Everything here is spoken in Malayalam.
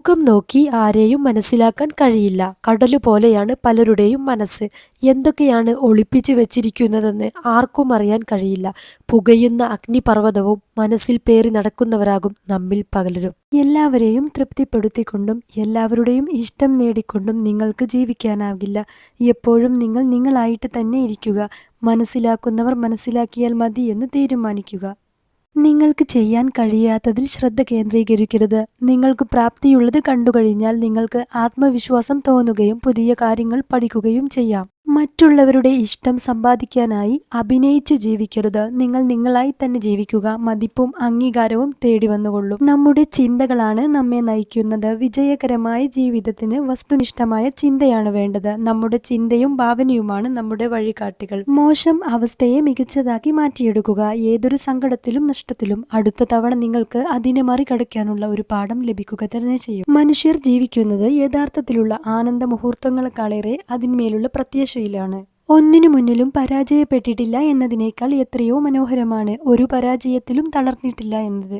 മുഖം നോക്കി ആരെയും മനസ്സിലാക്കാൻ കഴിയില്ല. കടലുപോലെയാണ് പലരുടെയും മനസ്സ്. എന്തൊക്കെയാണ് ഒളിപ്പിച്ചു വെച്ചിരിക്കുന്നതെന്ന് ആർക്കും അറിയാൻ കഴിയില്ല. പുകയുന്ന അഗ്നിപർവതവും മനസ്സിൽ പേറി നടക്കുന്നവരാകും നമ്മിൽ പകലരും എല്ലാവരെയും തൃപ്തിപ്പെടുത്തിക്കൊണ്ടും എല്ലാവരുടെയും ഇഷ്ടം നേടിക്കൊണ്ടും നിങ്ങൾക്ക് ജീവിക്കാനാകില്ല എപ്പോഴും നിങ്ങൾ നിങ്ങളായിട്ട് തന്നെ ഇരിക്കുക. മനസ്സിലാക്കുന്നവർ മനസ്സിലാക്കിയാൽ മതി എന്ന് തീരുമാനിക്കുക. നിങ്ങൾക്ക് ചെയ്യാൻ കഴിയാത്തതിൽ ശ്രദ്ധ കേന്ദ്രീകരിക്കരുത്. നിങ്ങൾക്ക് പ്രാപ്തിയുള്ളത് കണ്ടുകഴിഞ്ഞാൽ നിങ്ങൾക്ക് ആത്മവിശ്വാസം തോന്നുകയും പുതിയ കാര്യങ്ങൾ പഠിക്കുകയും ചെയ്യാം. മറ്റുള്ളവരുടെ ഇഷ്ടം സമ്പാദിക്കാനായി അഭിനയിച്ചു ജീവിക്കരുത്. നിങ്ങൾ നിങ്ങളായി തന്നെ ജീവിക്കുക. മതിപ്പും അംഗീകാരവും തേടി വന്നുകൊള്ളും. നമ്മുടെ ചിന്തകളാണ് നമ്മെ നയിക്കുന്നത്. വിജയകരമായ ജീവിതത്തിന് വസ്തുനിഷ്ഠമായ ചിന്തയാണ് വേണ്ടത്. നമ്മുടെ ചിന്തയും ഭാവനയുമാണ് നമ്മുടെ വഴികാട്ടികൾ. മോശം അവസ്ഥയെ മികച്ചതാക്കി മാറ്റിയെടുക്കുക. ഏതൊരു സങ്കടത്തിലും നഷ്ടത്തിലും അടുത്ത തവണ നിങ്ങൾക്ക് അതിനെ മറികടക്കാനുള്ള ഒരു പാഠം ലഭിക്കുക തന്നെ ചെയ്യും. മനുഷ്യർ ജീവിക്കുന്നത് യഥാർത്ഥത്തിലുള്ള ആനന്ദ മുഹൂർത്തങ്ങളെക്കാളേറെ അതിന്മേലുള്ള പ്രത്യാശയിലാണ് ഒന്നിനു മുന്നിലും പരാജയപ്പെട്ടിട്ടില്ല എന്നതിനേക്കാൾ എത്രയോ മനോഹരമാണ് ഒരു പരാജയത്തിലും തളർന്നിട്ടില്ല എന്നത്.